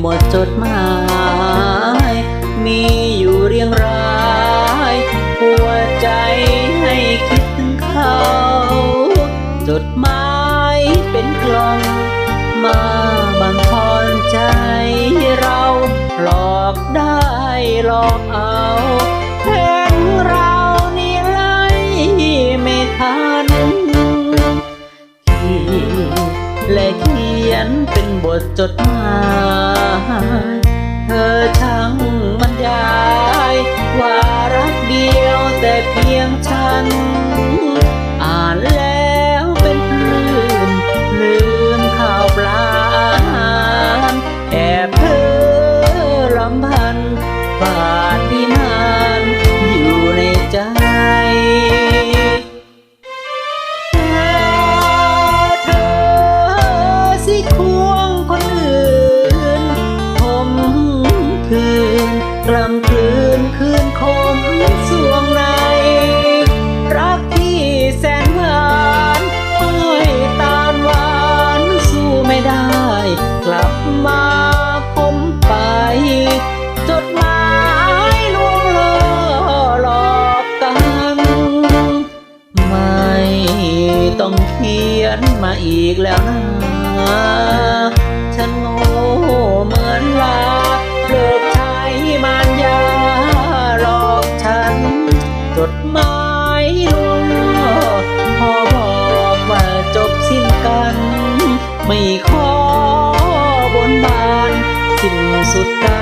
หมดจดหมาย มีอยู่เรียงรายหัวใจให้คิดถึงเขา จดหมายเป็นกล่อง มาบังทอนใจเราหลอกได้หลอกเอาเห็นเรานี่ไล่ไม่ทันขีและเขี ยนเป็นบทจดหมายเธอช่างบรรยาย ว่ารักเดียวแต่เพียงฉัน กลำกลืนคืนคมสวงใน รักที่แสนหวานห้อยตาลหวานสู้ไม่ได้ กลับมาคมไปจดหมายลวงล่อหลอกกัน ไม่ต้องเขียนมาอีกแล้วนะ จดหมายลวงล่อพอบอกว่าจบสิ้นกัน ไม่ขอบนบาน สิ้นสุดกัน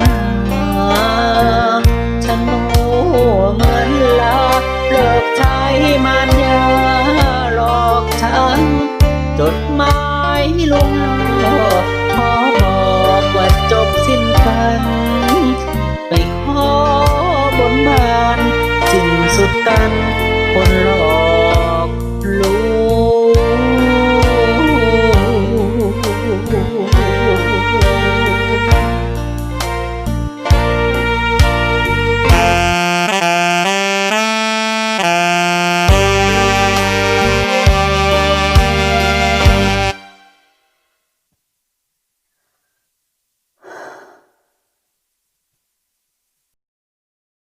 แล้วนะ ฉันโง่เหมือนลาเลิกใช้มารยาหลอกฉัน จดหมายลงขอบอกว่าจบสิ้นกันไปขอบนบาน สิ้นสุดกันคนหลอกลู่